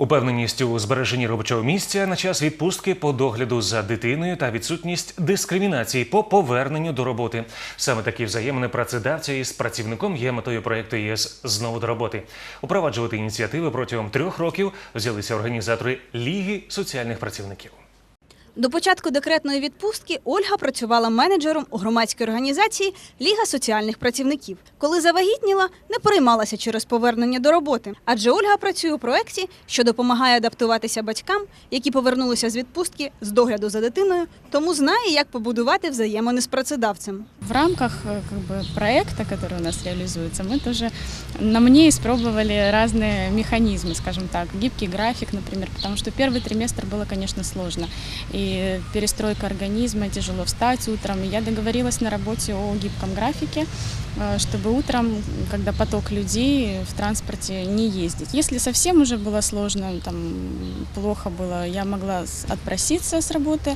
Упевненість у збереженні робочого місця на час відпустки по догляду за дитиною та відсутність дискримінації по поверненню до роботи. Саме такі взаємини працедавця із працівником є метою проєкту ЄС знову до роботи. Упроваджувати ініціативи протягом трьох років взялися організатори Ліги соціальних працівників. До початку декретної відпустки Ольга працювала менеджером у громадській організації Ліга соціальних працівників. Коли завагітніла, не переймалася через повернення до роботи, адже Ольга працює у проєкті, що допомагає адаптуватися батькам, які повернулися з відпустки з догляду за дитиною, тому знає, як побудувати взаємини з працедавцем В рамках э, как бы, проекта, который у нас реализуется, мы тоже на мне испробовали разные механизмы, скажем так, гибкий график, например, потому что первый триместр было, конечно, сложно. И перестройка организма, тяжело встать утром. И я договорилась на работе о гибком графике, э, чтобы утром, когда поток людей в транспорте, не ездить. Если совсем уже было сложно, там плохо было, я могла с- отпроситься с работы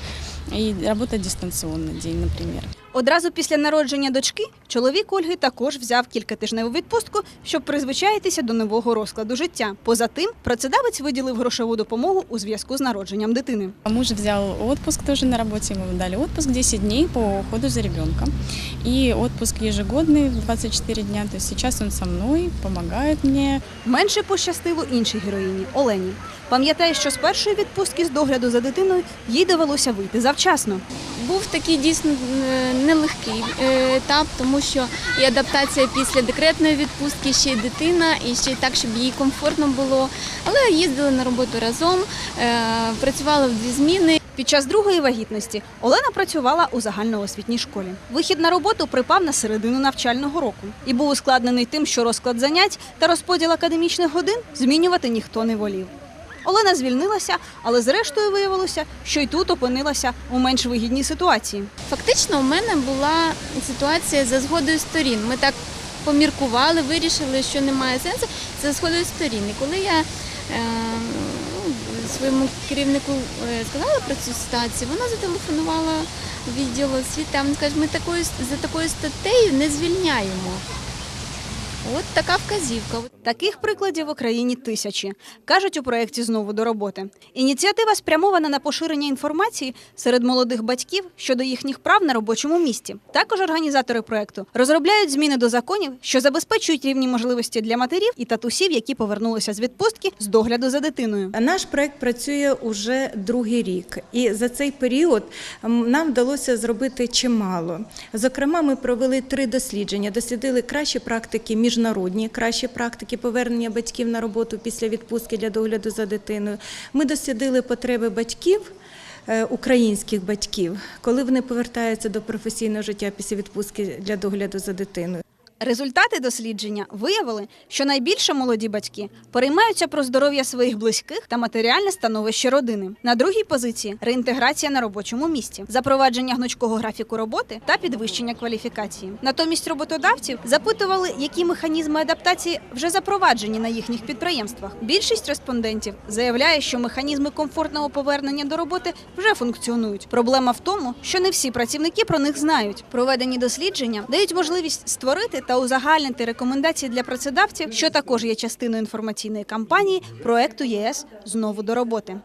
и работать дистанционно день, например. Одразу після народження дочки чоловік Ольги також взяв кількатижневу відпустку, щоб призвичаїтися до нового розкладу життя. Поза тим, працедавець виділив грошову допомогу у зв'язку з народженням дитини. Муж взял отпуск тоже на работе, ему дали отпуск 10 дней по уходу за ребенком. И отпуск ежегодный в 24 дня. То есть сейчас он со мной, помогает мне. Менше пощастило іншій героїні Олені. Пам'ятає, що з першої відпустки з догляду за дитиною їй довелося вийти завчасно. Був такий дійсно е, нелегкий е, етап, тому що і адаптація після декретної відпустки, ще й дитина, і ще й так, щоб їй комфортно було. Але їздили на роботу разом, е, працювали в дві зміни. Під час другої вагітності Олена працювала у загальноосвітній школі. Вихід на роботу припав на середину навчального року і був ускладнений тим, що розклад занять та розподіл академічних годин змінювати ніхто не волів. Олена звільнилася, але зрештою виявилося, що й тут опинилася у менш вигідній ситуації. Фактично, у мене була ситуація за згодою сторін. Ми так поміркували, вирішили, що немає сенсу. За згодою сторін. І коли я е, ну, своєму керівнику е, сказала про цю ситуацію, вона зателефонувала відділ освіти, а він каже, ми такою за такою статтею не звільняємо. От така вказівка. Таких прикладів в Україні тисячі. Кажуть у проєкті знову до роботи. Ініціатива спрямована на поширення інформації серед молодих батьків щодо їхніх прав на робочому місці. Також організатори проєкту розробляють зміни до законів, що забезпечують рівні можливості для матерів і татусів, які повернулися з відпустки з догляду за дитиною. Наш проект працює уже другий рік, і за цей період нам вдалося зробити чимало. Зокрема, ми провели три дослідження, дослідили кращі практики, міжнародні кращі практики повернення батьків на роботу після відпустки для догляду за дитиною. Ми дослідили потреби батьків. е, Українських батьків, коли вони повертаються до професійного життя після відпустки для догляду за дитиною. Результати дослідження виявили, що найбільше молоді батьки переймаються про здоров'я своїх близьких та матеріальне становище родини. На другій позиції реінтеграція на робочому місці, запровадження гнучкого графіку роботи та підвищення кваліфікації. Натомість роботодавців запитували, які механізми адаптації вже запроваджені на їхніх підприємствах. Більшість респондентів заявляє, що механізми комфортного повернення до роботи вже функціонують. Проблема в тому, що не всі працівники про них знають. Проведені дослідження дають можливість створити та узагальнити рекомендації для працедавців, що також є частиною інформаційної кампанії проекту ЄС знову до роботи.